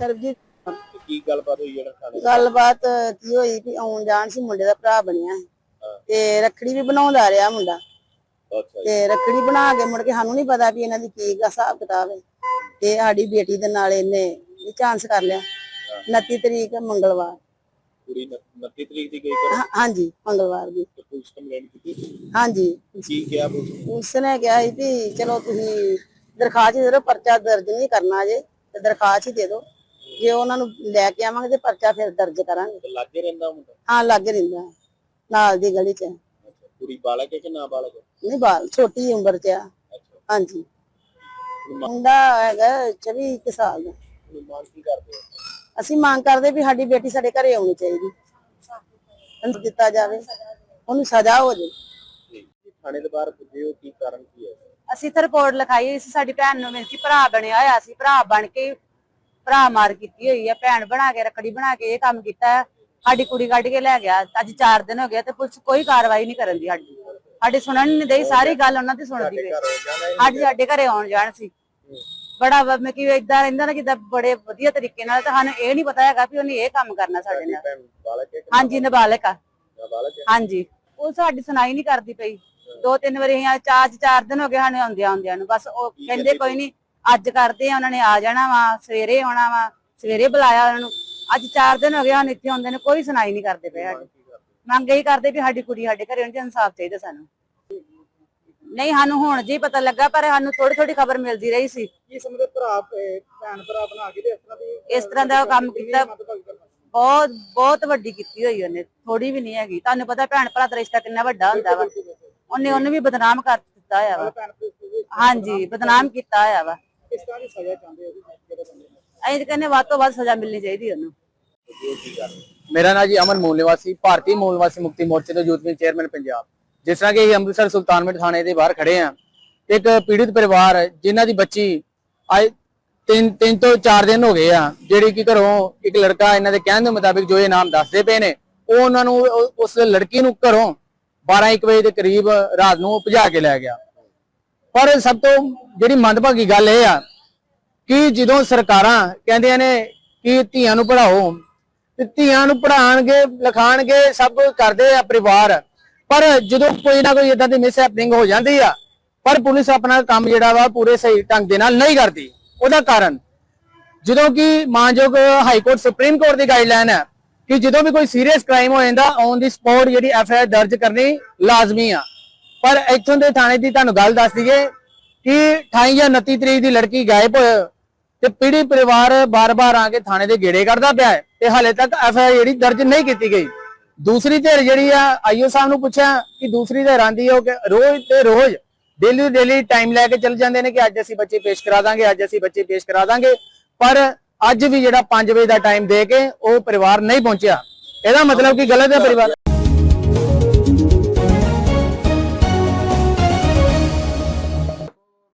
ਸਰਬਜੀਤ ਕੀ ਗੱਲਬਾਤ ਹੋਈ ਜਿਹੜਾ ਥਾਣੇ ਗੱਲਬਾਤ ਕੀ ਹੋਈ ਵੀ ਆਉਣ ਜਾਣ ਸੀ ਮੁੰਡੇ ਦਾ ਭਰਾ ਬਣਿਆ ਸੀ। ਤੇ ਰੱਖੜੀ ਵੀ ਬਣਾਉਂਦਾ ਰਿਹਾ ਮੁੰਡਾ। ਤੇ ਰੱਖੜੀ ਬਣਾ ਕੇ ਮੁੜ ਕੇ ਸਾਨੂੰ ਨਹੀਂ ਪਤਾ ਵੀ ਇਹਨਾਂ ਦੀ ਕੀ ਹਿਸਾਬ ਕਿਤਾਬ ਹੈ। ਤੇ ਸਾਡੀ ਬੇਟੀ ਦੇ ਨਾਲ ਇਹਨੇ ਇਹ ਚਾਂਸ ਕਰ ਲਿਆ। 29 ਤਰੀਕ ਮੰਗਲਵਾਰ। ਕੁੜੀ 29 ਤਰੀਕ ਦੀ ਗਈ ਕਰ ਹਾਂਜੀ ਮੰਗਲਵਾਰ ਦੀ। ਪੁਲਿਸ ਕੰਪਲੇਂਟ ਕੀਤੀ? ਹਾਂਜੀ। ਕੀ ਕਿਹਾ ਪੁਲਿਸ ਨੇ? ਉਸਨੇ ਕਿਹਾ ਸੀ ਵੀ ਚਲੋ ਤੁਸੀਂ ਦਰਖਾਸਤ ਦੇ ਦਿਓ ਪਰਚਾ ਦਰਜ ਨਹੀਂ ਕਰਨਾ ਜੇ ਤੇ ਦਰਖਾਸਤ ਹੀ ਦੇ ਦਿਓ। ਜੇ ਉਹਨਾਂ ਨੂੰ ਲੈ ਕੇ ਆਵਾਂਗੇ ਤੇ ਪਰਚਾ ਫਿਰ ਦਰਜ ਕਰਾਂਗੇ। ਲਾਗੇ ਰਹਿੰਦਾ ਮੁੰਡਾ? ਹਾਂ ਲੱਗ ਰਹਿੰਦਾ। ਨਾਲ ਦੀ ਗਲੀ 'ਚ। ਅੱਛਾ ਕੁੜੀ ਬਾਲਕ ਹੈ ਕਿ ਨਾ ਬਾਲਕ ਹੈ? ਨਹੀਂ ਬਾਲ ਛੋਟੀ ਉਮਰ 'ਚ ਆ। ਹਾਂਜੀ। ਮੁੰਡਾ ਹੈਗਾ 24 ਕੁ ਸਾਲ ਦਾ। ਹੁਣ ਮੰਗ ਕੀ ਕਰਦੇ ਹੋ ਅਸੀਂ ਮੰਗ ਕਰਦੇ ਵੀ ਸਾਡੀ ਬੇਟੀ ਸਾਡੇ ਘਰੇ ਆਉਣੀ ਚਾਹੀਦੀ। ਉਹਨੂੰ ਦਿੱਤਾ ਜਾਵੇ। ਉਹਨੂੰ ਸਜ਼ਾ ਹੋ ਜੀ। ਥਾਣੇ ਦੇ ਬਾਹਰ ਪੁੱਜੇ ਹੋ ਕੀ ਕਾਰਨ ਕੀ ਹੈ? ਅਸੀਂ ਤਾਂ ਰਿਪੋਰਟ ਲਿਖਾਈ ਸੀ ਸਾਡੀ ਭੈਣ ਨੂੰ ਮਿਲ ਕੇ ਭਰਾ ਬਣਿਆ ਹੋਇਆ ਸੀ। ਭਰਾ ਬਣ ਕੇ ਭਰਾ ਮਾਰ ਕੀਤੀ ਹੋਈ ਆ ਭੈਣ ਬਣਾ ਕੇ ਰੱਖੜੀ ਬਣਾ ਕੇ ਇਹ ਕੰਮ ਕੀਤਾ। ਸਾਡੀ ਕੁੜੀ ਕੱਢ ਕੇ ਲੈ ਗਿਆ। ਅੱਜ 4 ਦਿਨ ਹੋ ਗਏ ਤੇ ਪੁਲਿਸ ਕੋਈ ਕਾਰਵਾਈ ਨਹੀਂ ਕਰਨ ਦੀ ਸਾਡੀ। ਸਾਡੀ ਸੁਣਨ ਨਹੀਂ ਦੇਈ ਸਾਰੀ ਗੱਲ ਉਹਨਾਂ ਦੀ ਸੁਣਦੀ ਵੇ ਅੱਜ ਸਾਡੇ ਘਰੇ ਆਉਣ ਜਾਣ ਸੀ। ਬੜਾ ਵਾ- ਮੈਂ ਕਿ ਇਦਾਂ ਰਹਿੰਦਾ ਨਾ ਜਿੱਦਾਂ ਬੜੇ ਵਧੀਆ ਤਰੀਕੇ ਨਾਲ ਤਾਂ ਸਾਨੂੰ ਇਹ ਨਹੀਂ ਪਤਾ ਹੈਗਾ ਵੀ ਉਹਨੇ ਇਹ ਕੰਮ ਕਰਨਾ ਸਾਡੇ ਨਾਲ। ਹਾਂਜੀ ਨਾਬਾਲਗ ਆ। ਹਾਂਜੀ। ਉਹ ਸਾਡੀ ਸੁਣਾਈ ਨਹੀਂ ਕਰਦੀ ਪਈ। ਦੋ ਤਿੰਨ ਵਾਰੀ ਅਸੀਂ ਚਾਰ ਚਾਰ ਦਿਨ ਹੋ ਗਏ ਸਾਨੂੰ ਆਉਂਦਿਆਂ ਆਉਂਦਿਆਂ ਨੂੰ। ਬਸ ਉਹ ਕਹਿੰਦੇ ਕੋਈ ਨਹੀਂ ਅੱਜ ਕਰਦੇ ਆ ਉਹਨਾਂ ਨੇ ਆ ਜਾਣਾ ਵਾ ਸਵੇਰੇ ਆਉਣਾ ਵਾ ਸਵੇਰੇ ਬੁਲਾਇਆ ਉਹਨਾਂ ਨੂੰ। ਅੱਜ ਚਾਰ ਦਿਨ ਹੋ ਗਏ ਹਨ ਇੱਥੇ ਆਉਂਦੇ ਨੇ ਕੋਈ ਸੁਣਾਈ ਨਹੀਂ ਕਰਦੇ ਪਏ ਕਰਦੇ ਮੰਗ ਇਹੀ ਕਰਦੇ ਵੀ ਸਾਡੀ ਕੁੜੀ ਸਾਡੇ ਘਰੇ ਹੋਣੀ ਚਾਹੀਦੀ ਇਨਸਾਫ ਚਾਹੀਦਾ ਸਾਨੂੰ। ਨਹੀਂ ਸਾਨੂੰ ਹੁਣ ਜੀ ਪਤਾ ਲੱਗਾ ਪਰ ਸਾਨੂੰ ਥੋੜੀ ਥੋੜੀ ਖਬਰ ਮਿਲਦੀ ਰਹੀ ਸੀ। ਕੀ ਸਮਝਦੇ ਭਰਾ ਭੈਣ ਭਰਾ ਬਣਾ ਕੇ ਤੇ ਇਸ ਤਰ੍ਹਾਂ ਦੀ ਇਸ ਤਰ੍ਹਾਂ ਦਾ ਕੰਮ ਕੀਤਾ। ਬਹੁਤ ਬਹੁਤ ਵੱਡੀ ਕੀਤੀ ਹੋਈ ਉਹਨੇ ਥੋੜੀ ਵੀ ਨਹੀਂ ਹੈਗੀ। ਤੁਹਾਨੂੰ ਪਤਾ ਭੈਣ ਭਰਾ ਦਾ ਰਿਸ਼ਤਾ ਕਿੰਨਾ ਵੱਡਾ ਹੁੰਦਾ ਵਾ। ਉਹਨੇ ਉਹਨੂੰ ਵੀ ਬਦਨਾਮ ਕਰ ਦਿੱਤਾ ਹੋਇਆ ਵਾ। ਹਾਂਜੀ ਬਦਨਾਮ ਕੀਤਾ ਹੋਇਆ ਵਾ। ਕਿਸ ਤਰ੍ਹਾਂ ਦੀ ਸਜ਼ਾ ਚਾਹੁੰਦੇ ਹੋ ਜਿਹੜੇ ਬੰਦੇ ਨੇ? ਅਸੀਂ ਤਾਂ ਕਹਿੰਦੇ ਵੱਧ ਤੋਂ ਵੱਧ ਸਜ਼ਾ ਮਿਲਣੀ ਚਾਹੀਦੀ ਉਹਨੂੰ। ਮੇਰਾ ਨਾਮ ਜੀ ਅਮਨ ਮੂਲ ਨਿਵਾਸੀ ਭਾਰਤੀ ਮੂਲ ਨਿਵਾਸੀ ਮੁਕਤੀ ਮੋਰਚੇ ਦੇ ਯੂਥ ਵਿੰਗ ਚੇਅਰਮੈਨ ਪੰਜਾਬ। ਜਿਸ ਤਰ੍ਹਾਂ ਕਿ ਅਸੀਂ ਅੰਮ੍ਰਿਤਸਰ ਸੁਲਤਾਨਪੁਰ ਥਾਣੇ ਦੇ ਬਾਹਰ ਖੜੇ ਆ ਇੱਕ ਪੀੜਿਤ ਪਰਿਵਾਰ ਹੈ, ਜਿਨ੍ਹਾਂ ਦੀ ਬੱਚੀ ਅੱਜ ਤਿੰਨ ਤਿੰਨ ਤੋਂ ਚਾਰ ਦਿਨ ਹੋ ਗਏ ਆ ਜਿਹੜੀ ਕਿ ਘਰੋਂ ਇੱਕ ਲੜਕਾ ਇਹਨਾਂ ਦੇ ਕਹਿਣ ਦੇ ਮੁਤਾਬਿਕ ਜੋ ਇਹ ਨਾਮ ਦੱਸਦੇ ਪਏ ਨੇ ਉਹ ਉਹਨਾਂ ਨੂੰ ਉਹ- ਉਸ ਲੜਕੀ ਨੂੰ ਘਰੋਂ 12 1 ਵਜੇ ਦੇ ਕਰੀਬ ਰਾਤ ਨੂੰ ਭਜਾ ਕੇ ਲੈ ਗਿਆ। ਪਰ ਸਭ ਤੋਂ ਜਿਹੜੀ ਮੰਦਭਾਗੀ ਗੱਲ ਇਹ ਆ ਕਿ ਜਦੋਂ ਸਰਕਾਰਾਂ ਕਹਿੰਦੀਆਂ ਨੇ ਕਿ ਧੀਆਂ ਨੂੰ ਪੜ੍ਹਾਓ, ਤੇ ਧੀਆਂ ਨੂੰ ਪੜ੍ਹਾਉਣਗੇ ਲਿਖਾਣਗੇ, ਸਭ ਕਰਦੇ ਆ ਪਰਿਵਾਰ। ਪਰ ਜਦੋਂ ਕੋਈ ਨਾ ਕੋਈ ਇਦਾਂ ਦੀ ਮਿਸ ਹੈਪਨਿੰਗ ਹੋ ਜਾਂਦੀ ਆ, ਪਰ ਪੁਲਿਸ ਆਪਣਾ ਕੰਮ ਜਿਹੜਾ ਵਾ ਪੂਰੇ ਸਹੀ ਢੰਗ ਦੇ ਨਾਲ ਨਹੀਂ ਕਰਦੀ। ਉਹਦਾ ਕਾਰਨ, ਜਦੋਂ ਕਿ ਮਾਨਯੋਗ ਹਾਈ ਕੋਰਟ ਸੁਪਰੀਮ ਕੋਰਟ ਦੀ ਗਾਈਡਲਾਈਨ ਹੈ ਕਿ ਜਦੋਂ ਵੀ ਕੋਈ ਸੀਰੀਅਸ ਕ੍ਰਾਈਮ ਹੋ ਜਾਂਦਾ ਔਨ ਦੀ ਸਪੌਟ ਜਿਹੜੀ ਐਫ ਆਈ ਆਰ ਦਰਜ ਕਰਨੀ ਲਾਜ਼ਮੀ ਆ। ਪਰ ਇੱਥੋਂ ਦੇ ਥਾਣੇ ਦੀ ਤੁਹਾਨੂੰ ਗੱਲ ਦੱਸ ਦਈਏ ਕਿ 28 ਜਾਂ 29 ਤਰੀਕ ਦੀ ਲੜਕੀ ਗਾਇਬ ਹੋਏ ਤੇ ਪੀੜੀ ਪਰਿਵਾਰ ਬਾਰ-ਬਾਰ ਆ ਕੇ ਥਾਣੇ ਦੇ ਗੇੜੇ ਕਰਦਾ ਪਿਆ ਹੈ ਤੇ ਹਾਲੇ ਤੱਕ ਐਫ ਜਿਹੜੀ ਦਰਜ ਨਹੀਂ ਕੀਤੀ ਗਈ। ਦੂਸਰੀ ਧਿਰ ਜਿਹੜੀ ਆ, ਆਈਓ ਸਾਹਿਬ ਨੂੰ ਪੁੱਛਿਆ ਕਿ ਦੂਸਰੀ ਧਿਰ ਆਂਦੀ ਹੋ ਕਿ ਰੋਜ਼ ਤੇ ਰੋਜ਼ ਡੇਲੀ ਡੇਲੀ ਟਾਈਮ ਲੈ ਕੇ ਚੱਲ ਜਾਂਦੇ ਨੇ ਕਿ ਅੱਜ ਅਸੀਂ ਬੱਚੇ ਪੇਸ਼ ਕਰਾ ਦਾਂਗੇ, ਅੱਜ ਅਸੀਂ ਬੱਚੇ ਪੇਸ਼ ਕਰਾ ਦਾਂਗੇ। ਪਰ ਅੱਜ ਵੀ ਜਿਹੜਾ 5 ਵਜੇ ਦਾ ਟਾਈਮ ਦੇ ਕੇ ਉਹ ਪਰਿਵਾਰ ਨਹੀਂ ਪਹੁੰਚਿਆ। ਇਹਦਾ ਮਤਲਬ ਕਿ ਗਲਤ ਹੈ ਪਰਿਵਾਰ?